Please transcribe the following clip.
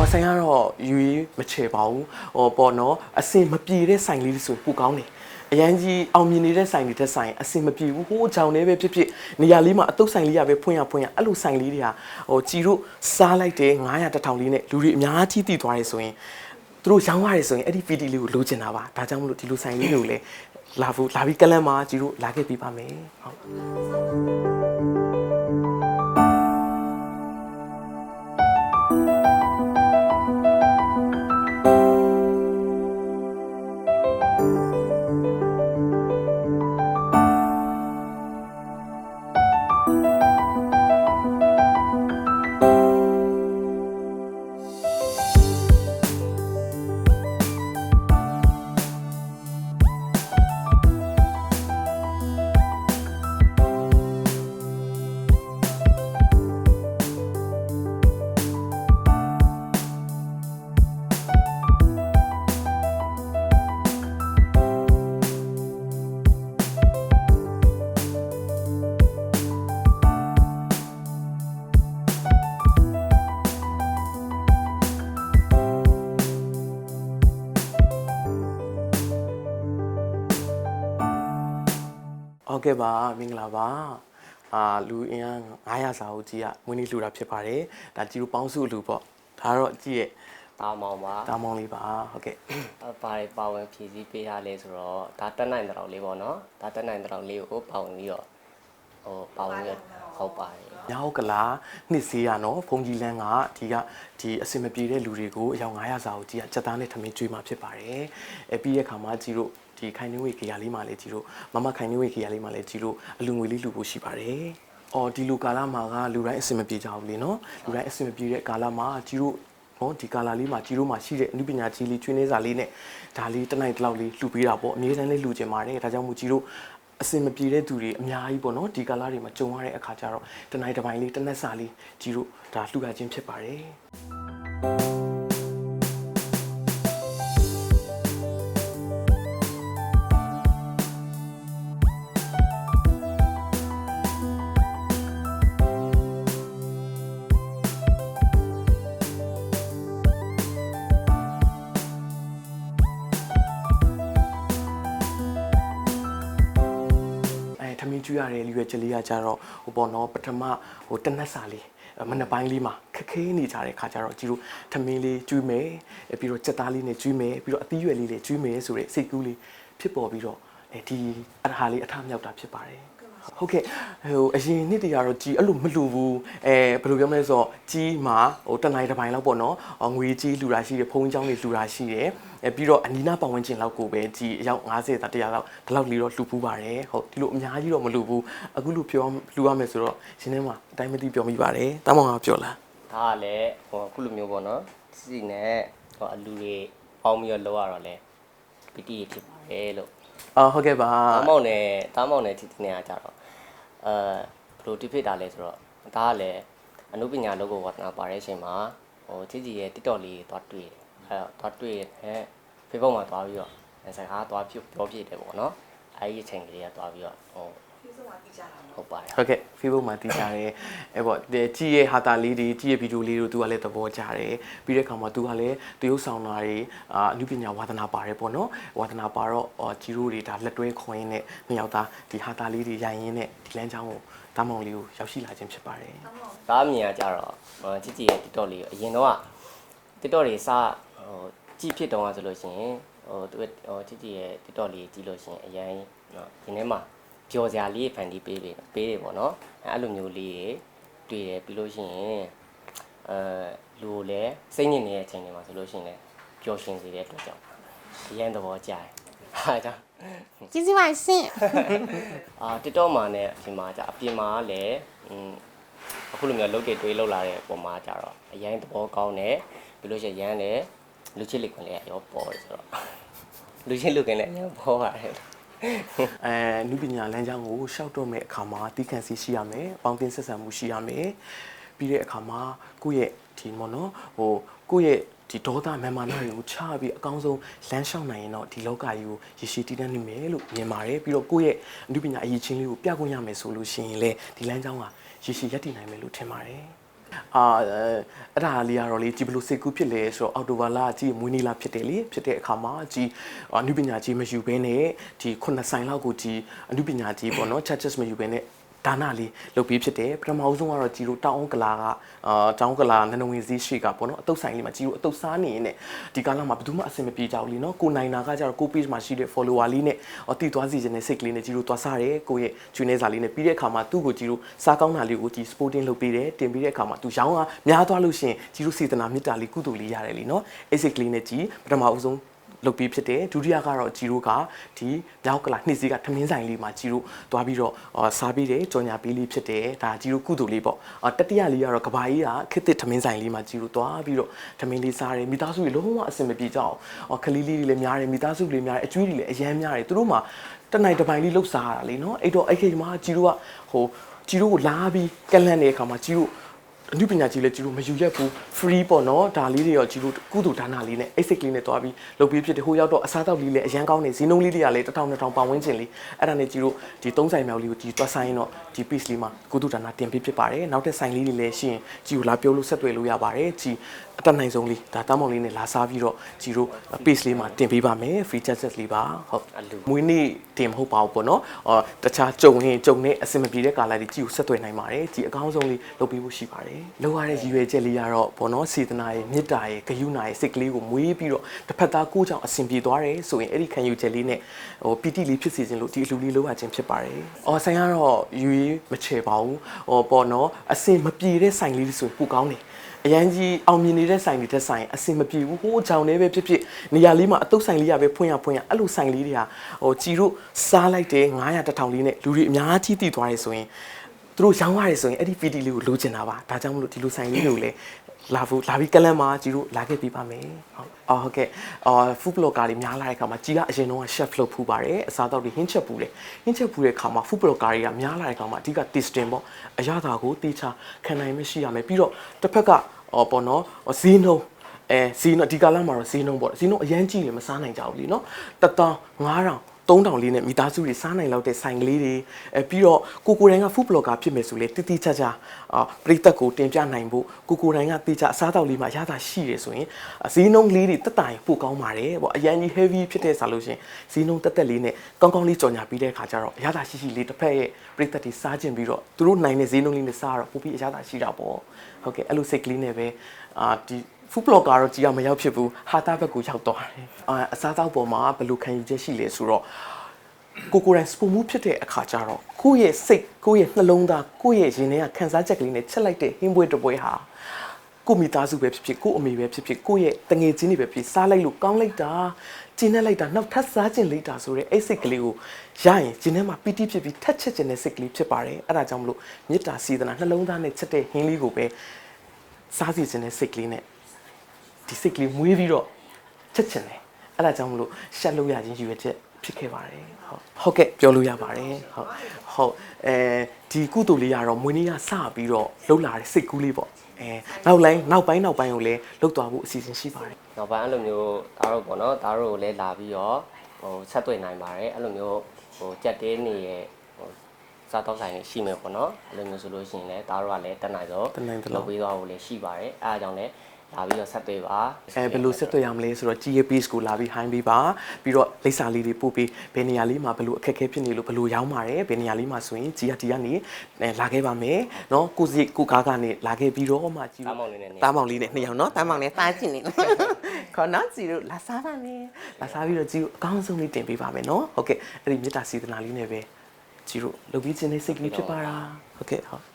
အော်ဆိုင်ကတော့ယူရေးမချေပါဘူးဟောပေါ့နော်အစင်မပြေတဲ့ဆိုင်လေးဆိုပူကောင်းတယ်အရန်ကြီးအောင်မြင်နေတဲ့ဆိုင်တွေတက်ဆိုင်အစင်မပြေဘူးဟိုးကြောင်လေးပဲဖြစ်ဖြစ်နေရာလေးမှာအတုပ်ဆိုင်လေးရပဲဖွင့်ရဖွင့်ရအဲ့လိုဆိုင်လေးတွေကဟိုကြည်တို့စားလိုက်တယ်900တစ်ထောင်လေးနဲ့လူတွေအများကြီးတည်သွားတယ်ဆိုရင်သူတို့ရောင်းရတယ်ဆိုရင်အဲ့ဒီ PD လေးကိုလိုချင်တာပါဒါကြောင့်မလို့ဒီလိုဆိုင်လေးတွေကိုလည်းလာဖို့လာပြီးကလန်မှာကြည်တို့လာခဲ့ပြပါမယ်ဟုတ် ဟုတ်ကဲ့ပါမင်္ဂလာပါအာလူအင်အား900စာအုပ်ကြီးကမွေးနေ့လှူတာဖြစ်ပါတယ်ဒါကြည်တို့ပေါင်းစုလူပေါ့ဒါတော့ကြည်ရဲ့တာမောင်ပါတာမောင်လေးပါဟုတ်ကဲ့အပါရပါဝင်ဖြည့်ဆည်းပေးထားလဲဆိုတော့ဒါတက်နိုင်တဲ့တော့လေးပေါ့နော်ဒါတက်နိုင်တဲ့တော့လေးကိုပါဝင်ပြီးတော့ဟိုပါဝင်ပြီးတော့ဟုတ်ပါတယ်ညောက်ကလာနှစ်စီးရနော်ဘုံကြီးလန်းကဒီကဒီအစင်မပြေတဲ့လူတွေကိုအယောက်900စာအုပ်ကြီးကစက်သားနဲ့ထမင်းကျွေးมาဖြစ်ပါတယ်အဲပြီးတဲ့ခါမှာကြည်တို့ ဒီခိုင်နှင်းဝေခရလေးမှာလည်းကြည်တို့မမခိုင်နှင်းဝေခရလေးမှာလည်းကြည်တို့အလူငွေလေးလှူဖို့ရှိပါတယ်အော်ဒီလူကာလမှာကလူတိုင်းအစင်မပြေကြဘူးလေနော်လူတိုင်းအစင်မပြေတဲ့ကာလမှာကြည်တို့နော်ဒီကာလာလေးမှာကြီးတို့မှာရှိတဲ့အနုပညာကြီးလေးချွေးနေစာလေးနဲ့ဒါလေးတစ်နိုင်တစ်လောက်လေးလှူပေးတာပေါ့အများတန်းလေးလှူကျင်ပါတယ်ဒါကြောင့်မို့ကြီးတို့အစင်မပြေတဲ့သူတွေအများကြီးပေါ့နော်ဒီကာလာတွေမှာကြုံရတဲ့အခါကျတော့တစ်နိုင်တစ်ပိုင်းလေးတစ်နက်စာလေးကြီးတို့ဒါလှူရခြင်းဖြစ်ပါတယ် ထမင်းကျွေးရတယ်လူရွယ်ချက်လေးကကြတော့ဟိုပေါ့နော်ပထမဟိုတနက်စာလေးအဲမနက်ပိုင်းလေးမှာခက်ခဲနေကြတဲ့ခါကျတော့ကြည်တို့ထမင်းလေးကျွေးမယ်အဲပြီးတော့စက်သားလေးနဲ့ကျွေးမယ်ပြီးတော့အသီးရွက်လေးလည်းကျွေးမယ်ဆိုတဲ့စိတ်ကူးလေးဖြစ်ပေါ်ပြီးတော့အဲဒီအထာလေးအထမြောက်တာဖြစ်ပါတယ် ဟုတ်ကဲ့ဟိုအရင်နှစ်တည်းကတော့ကြီးအဲ့လိုမလူဘူးအဲဘယ်လိုပြောမလဲဆိုတော့ကြီးမှာဟိုတနိုင်တစ်ပိုင်းလောက်ပေါ့နော်ငွေကြီးလူတာရှိတယ်ဖုန်းကြောင်းတွေလူတာရှိတယ်အဲပြီးတော့အနီးနားပတ်ဝန်းကျင်လောက်ကိုပဲကြီးအယောက်50တာ100လောက်ဒီလောက်လေးတော့လူပူးပါတယ်ဟုတ်ဒီလိုအများကြီးတော့မလူဘူးအခုလူပြောလူရမယ်ဆိုတော့ရှင်ထဲမှာအတိုင်းမသိပြောမိပါတယ်တမောင်ကပြောလားဒါကလည်းဟိုအခုလိုမျိုးပေါ့နော်စီနဲ့ဟိုအလူတွေပေါင်းပြီးတော့လောရတော့လဲပီတိဖြစ်ပါတယ်လို့ အော်ဟုတ်ကဲ့ပါတာမောင်နဲ့တာမောင်နဲ့တီတီနဲ့ကကြတော့အဲဘယ်လိုတိဖြစ်တာလဲဆိုတော့ဒါကလည်းအနုပညာလောကဝါသနာပါတဲ့အချိန်မှာဟိုချစ်ကြီးရဲ့ TikTok လေးသွားတွေ့တယ်အဲတော့သွားတွေ့တဲ့ Facebook မှာသွားပြီးတော့စကားသွားပြပြောပြတယ်ပေါ့နော်အဲဒီအချိန်ကလေးကသွားပြီးတော့ဟို ဟုတ်ပါတယ်ဟုတ်ကဲ့ Facebook မှာတည်ကြတယ်အဲ့ပေါ့ဒီကြည့်ရဲ့ဟာတာလေးတွေကြည့်ရဲ့ဗီဒီယိုလေးတို့သူကလည်းသဘောကျတယ်ပြီးတဲ့အခါမှာသူကလည်းတရုပ်ဆောင်တာတွေအာအနုပညာဝါသနာပါတယ်ပေါ့နော်ဝါသနာပါတော့အော်ဂျီရိုတွေဒါလက်တွဲခွင်ရင်းနဲ့နှစ်ယောက်သားဒီဟာတာလေးတွေရိုင်ရင်းနဲ့ဒီလမ်းကြောင်းကိုတားမောင်လေးကိုရောက်ရှိလာခြင်းဖြစ်ပါတယ်ဒါအမြင်ကကြတော့ဟိုချစ်ကြီးရဲ့ TikTok လေးကိုအရင်တော့က TikTok တွေစဟိုကြည့်ဖြစ်တော့ဆိုလို့ရှိရင်ဟိုသူဟိုချစ်ကြီးရဲ့ TikTok လေးကြည့်လို့ရှိရင်အရင်နော်ဒီထဲမှာ ပျော်စရာလေးဖန်တီးပေးပေးပေးတယ်ပေါ့နော်အဲအဲ့လိုမျိုးလေးတွေတွေ့တယ်ပြီးလို့ရှိရင်အဲလူကိုလည်းစိတ်ညစ်နေတဲ့အချိန်တွေမှာဆိုလို့ရှိရင်လည်းပျော်ရွှင်စေတဲ့အတွက်ကြောင့်အရင်သဘောကျတယ်ဟာကြောင့် ကျေးဇူးပါရှင် အာ TikTok မှာနဲ့အပြင်မှာじゃအပြင်မှာကလည်းอืมအခုလိုမျိုးလုတ်တွေတွေးလောက်လာတဲ့ပုံမှာကြတော့အရင်သဘောကောင်းတယ်ပြီးလို့ရှိရင်ရမ်းတယ်လူချစ်လေးခွင်လေးရောပေါ်တယ်ဆိုတော့လူချစ်လူခွင်လေးရောပေါ်ပါတယ် အဲနုပညာလမ်းကြောင်းကိုရှောက်တော့မဲ့အခါမှာတီးခန့်စီရှိရမယ်။ပေါင်းတင်ဆက်ဆံမှုရှိရမယ်။ပြီးတဲ့အခါမှာကိုယ့်ရဲ့ဒီမော်နော်ဟိုကိုယ့်ရဲ့ဒီဒေါသမန်မာနတွေကိုချပြီးအကောင်းဆုံးလမ်းလျှောက်နိုင်ရင်တော့ဒီလောကကြီးကိုရရှိတည်တတ်နိုင်မယ်လို့မြင်ပါတယ်။ပြီးတော့ကိုယ့်ရဲ့အနုပညာအရေးချင်းလေးကိုပြခွင့်ရမယ်ဆိုလို့ရှိရင်လေဒီလမ်းကြောင်းကရရှိရည်တည်နိုင်မယ်လို့ထင်ပါတယ်။ အာအဲ့ဒါလေးကတော့လေကြည်ဘလို့စိတ်ကူးဖြစ်လဲဆိုတော့အော်တိုဘာလာကြည်မွေးနေ့လာဖြစ်တယ်လေဖြစ်တဲ့အခါမှာကြည်အနုပညာကြီးမယူဘဲနဲ့ဒီခုနှစ်ဆိုင်လောက်ကိုကြည်အနုပညာကြီးပေါ့နော် churches မယူဘဲနဲ့ ဒါနလေးလုပ်ပြီးဖြစ်တယ်ပထမအဆုံးကတော့ကြည်တို့တောင်အောင်ကလာကအာတောင်အောင်ကလာနနဝင်စည်းရှိကပေါ့နော်အတုတ်ဆိုင်လေးမှာကြည်တို့အတုတ်စားနေရင်ねဒီကာလမှာဘယ်သူမှအဆင်မပြေကြဘူးလीနော်ကိုနိုင်နာကကြတော့ကို page မှာရှိတဲ့ follower လေးနဲ့အတီသွားစီခြင်းနဲ့စိတ်ကလေးနဲ့ကြည်တို့သွားစားတယ်ကိုရဲ့ကျွေးနေစာလေးနဲ့ပြီးတဲ့အခါမှာသူ့ကိုကြည်တို့စားကောင်းတာလေးကိုကြည် sporting လုပ်ပေးတယ်တင်ပြီးတဲ့အခါမှာသူရောင်းကများသွားလို့ရှိရင်ကြည်တို့စေတနာမေတ္တာလေးကုသိုလ်လေးရတယ်လीနော်အဲ့စိတ်ကလေးနဲ့ကြည်ပထမအဆုံး လုပ်ပြီးဖြစ်တယ်ဒုတိယကတော့ဂျီရိုကဒီမြောက်ကလာနှစ်စီးကထမင်းဆိုင်လေးမှာဂျီရိုသွားပြီးတော့အာစားပြီးတယ်ကြော်ညာပေးလေးဖြစ်တယ်ဒါဂျီရိုကုသိုလ်လေးပေါ့အာတတိယလေးကတော့ကဘာကြီးကခစ်တစ်ထမင်းဆိုင်လေးမှာဂျီရိုသွားပြီးတော့ထမင်းလေးစားတယ်မိသားစုတွေလုံးဝအဆင်မပြေကြအောင်အော်ခလေးလေးတွေလည်းများတယ်မိသားစုတွေလည်းများတယ်အကျွေးတွေလည်းအရန်များတယ်သူတို့မှာတနိုင်တစ်ပိုင်းလေးလှုပ်စားရတာလေနော်အဲ့တော့အဲ့ခေတ်မှာဂျီရိုကဟိုဂျီရိုကိုလာပြီးကက်လန့်တဲ့အခါမှာဂျီရို အနုပညာကြီးလည်းကျူတို့မယူရက်ဘူး free ပေါ့နော်ဒါလေးတွေရောကျူတို့ကုသိုလ်ဒါနလေးနဲ့အိတ်စိတ်ကလေးနဲ့တွားပြီးလုပ်ပြီးဖြစ်တယ်ဟိုရောက်တော့အစားအသောက်လေးလည်းအရန်ကောင်းနေဈေးနှုန်းလေးတွေကလည်း1000 2000ပတ်ဝန်းကျင်လေးအဲ့ဒါနဲ့ကျူတို့ဒီသုံးဆိုင်မြောက်လေးကိုဒီတွားဆိုင်တော့ဒီ piece လေးမှာကုသိုလ်ဒါနတင်ပေးဖြစ်ပါတယ်နောက်တဲ့ဆိုင်လေးတွေလည်းရှိရင်ကျူလာပြောလို့ဆက်သွယ်လို့ရပါတယ်ကြည် အတက်နိုင်ဆုံးလေးဒါတောင်းမောင်လေးနဲ့လာစားပြီးတော့ကျူတို့ piece လေးမှာတင်ပေးပါမယ် free charges လေးပါဟုတ်အလူမွေးနေ့တင်မဟုတ်ပါဘူးပေါ့နော်အော်တခြားကြုံရင်ကြုံနဲ့အဆင်မပြေတဲ့ကာလတွေကြည့်ကိုဆက်သွယ်နိုင်ပါတယ်ကြည်အကောင်းဆုံးလေးလုပ်ပေးဖို့ရှိပါတယ်လောက်ရတဲ့ရည်ရွယ်ချက်လေးကတော့ပေါ့နော်စေတနာရဲ့မေတ္တာရဲ့ဂရုဏာရဲ့စိတ်ကလေးကိုမွေးပြီးတော့တစ်ဖက်သားကိုယ်ကြောင့်အဆင်ပြေသွားတယ်ဆိုရင်အဲ့ဒီခံယူချက်လေးနဲ့ဟိုပီတိလေးဖြစ်စေခြင်းလို့ဒီအလူလေးလုပ်ရခြင်းဖြစ်ပါတယ်အော်ဆိုင်ကတော့ယူရေးမချေပါဘူးဟောပေါ့နော်အဆင်မပြေတဲ့ဆိုင်လေးဆိုရင်ပိုကောင်းတယ် အရန်ကြီးအောင်မြင်နေတဲ့ဆိုင်တွေတက်ဆိုင်အဆင်မပြေဘူးဟိုးကြောင်နေပဲဖြစ်ဖြစ်နေရာလေးမှာအတုပ်ဆိုင်လေးရပဲဖွင့်ရဖွင့်ရအဲ့လိုဆိုင်လေးတွေကဟိုကြည်တို့စားလိုက်တယ်900တထောင်လေးနဲ့လူတွေအများကြီးတည်သွားတယ်ဆိုရင် သူတို့ရောင်းရတယ်ဆိုရင်အဲ့ဒီ PD လေးကိုလိုချင်တာပါဒါကြောင့်မလို့ဒီလိုဆိုင်လေးတွေကိုလည်းလာဖို့လာပြီးကလန်မှာကြည်တို့လာခဲ့ပြီးပါမယ်ဟုတ်အော်ဟုတ်ကဲ့အော် food blogger တွေများလာတဲ့အခါမှာကြည်ကအရင်တော့ chef လုပ်ဖူးပါတယ်အစားအသောက်တွေဟင်းချက်ပူတယ်ဟင်းချက်ပူတဲ့အခါမှာ food blogger တွေကများလာတဲ့အခါမှာအဓိက tasting ပေါ့အရသာကိုတေချာခံနိုင်မရှိရမယ်ပြီးတော့တစ်ဖက်ကအော်ပေါ့နော်ဈေးနှုန်းအဲဈေးနှုန်းဒီကာလမှာတော့ဈေးနှုန်းပေါ့ဈေးနှုန်းအရန်ကြီးလေမစားနိုင်ကြဘူးလीเนาะတတောင်း9000 3000လေးနဲ့မိသားစုတွေစားနိုင်လောက်တဲ့ဆိုင်ကလေးတွေအဲပြီးတော့ကိုကိုတိုင်းက food blogger ဖြစ်မယ်ဆိုလေတိတိကျကျအာပရိသတ်ကိုတင်ပြနိုင်ဖို့ကိုကိုတိုင်းကတိကျအစားအသောက်လေးမှာရတာရှိတယ်ဆိုရင်ဈေးနှုန်းလေးတွေတက်တိုင်ပို့ကောင်းပါတယ်ပေါ့အရန်ကြီး heavy ဖြစ်တဲ့ဆိုလို့ရှင်ဈေးနှုန်းတက်တက်လေးနဲ့ကောင်းကောင်းလေးကြော်ညာပြီးတဲ့အခါကျတော့ရတာရှိရှိလေးတစ်ဖက်ရဲ့ပရိသတ်တွေစားခြင်းပြီးတော့သူတို့နိုင်တဲ့ဈေးနှုန်းလေးနဲ့စားတော့ပိုပြီးအရတာရှိတာပေါ့ဟုတ်ကဲ့အဲ့လိုစိတ်ကလေးနဲ့ပဲအာဒီ food blogger ကတော့ကြည်ရမရောက်ဖြစ်ဘူးဟာတာဘက်ကိုရောက်သွားတယ်အာအစားအသောက်ပေါ်မှာဘယ်လိုခံယူချက်ရှိလဲဆိုတော့ကိုကိုယ်တိုင်စပူမှုဖြစ်တဲ့အခါကျတော့ကိုယ့်ရဲ့စိတ်ကိုယ့်ရဲ့နှလုံးသားကိုယ့်ရဲ့ရင်ထဲကခံစားချက်ကလေးနဲ့ချက်လိုက်တဲ့ဟင်းပွဲတစ်ပွဲဟာကိုမိသားစုပဲဖြစ်ဖြစ်ကိုအမေပဲဖြစ်ဖြစ်ကိုယ့်ရဲ့တငယ်ချင်းတွေပဲဖြစ်စားလိုက်လို့ကောင်းလိုက်တာကျင်းနဲ့လိုက်တာနောက်ထပ်စားခြင်းလိုက်တာဆိုတဲ့အဲ့စိတ်ကလေးကိုရရင်ကျင်းထဲမှာပီတိဖြစ်ပြီးထက်ချက်ခြင်းတဲ့စိတ်ကလေးဖြစ်ပါတယ်အဲ့ဒါကြောင့်မလို့မေတ္တာစေတနာနှလုံးသားနဲ့ချက်တဲ့ဟင်းလေးကိုပဲစားစီခြင်းတဲ့စိတ်ကလေးနဲ့ ဒီစိတ်ကလေးမွေးပြီးတော့ချက်ခြင်းတယ်အဲ့ဒါကြောင့်မလို့ရှက်လို့ရခြင်းရည်ရွယ်ချက်ဖြစ်ခဲ့ပါတယ်ဟုတ်ဟုတ်ကဲ့ပြောလို့ရပါတယ်ဟုတ်ဟုတ်အဲဒီကုသိုလ်လေးကတော့မွေးနေ့ကစပြီးတော့လှုပ်လာတဲ့စိတ်ကူးလေးပေါ့အဲနောက်လိုက်နောက်ပိုင်းနောက်ပိုင်းကိုလည်းလှုပ်သွားဖို့အစီအစဉ်ရှိပါတယ်နောက်ပိုင်းအဲ့လိုမျိုးဒါတို့ပေါ့နော်ဒါတို့ကိုလည်းလာပြီးတော့ဟိုဆက်သွယ်နိုင်ပါတယ်အဲ့လိုမျိုးဟိုကြက်တဲနေရဲ့ဟိုစားတော့ဆိုင်တွေရှိမယ်ပေါ့နော်အဲ့လိုမျိုးဆိုလို့ရှိရင်လည်းဒါတို့ကလည်းတက်နိုင်တော့တက်နိုင်သလောက်လုပ်ပြီးတော့လည်းရှိပါတယ်အဲ့အကြောင်းလည်း လာပြီးတော့ဆက်သွယ်ပါ အဲဘယ်လိုဆက်သွယ်ရမလဲဆိုတော့ GA page ကိုလာပြီးဟိုင်းပြီးပါပြီးတော့လိပ်စာလေးတွေပို့ပြီးဘယ်နေရာလေးမှာဘယ်လိုအခက်အခဲဖြစ်နေလို့ဘယ်လိုရောင်းပါတယ်ဘယ်နေရာလေးမှာဆိုရင် GA တီကနေအဲလာခဲ့ပါမယ်เนาะကိုစီကိုကားကနေလာခဲ့ပြီးတော့မှကြည့် တားမောင်လေးနဲ့နေ တားမောင်လေးနဲ့နှစ်ယောက်เนาะတားမောင်နဲ့တားချင်နေခေါ်နော်စီတို့လာစားပါမယ်လာစားပြီးတော့ကြည့်အကောင်းဆုံးလေးတင်ပေးပါမယ်เนาะဟုတ်ကဲ့အဲ့ဒီမေတ္တာစေတနာလေးနဲ့ပဲကြည့်လို့လုပ်ပြီးခြင်းနဲ့စိတ်ကလေးဖြစ်ပါတာဟုတ်ကဲ့ဟုတ်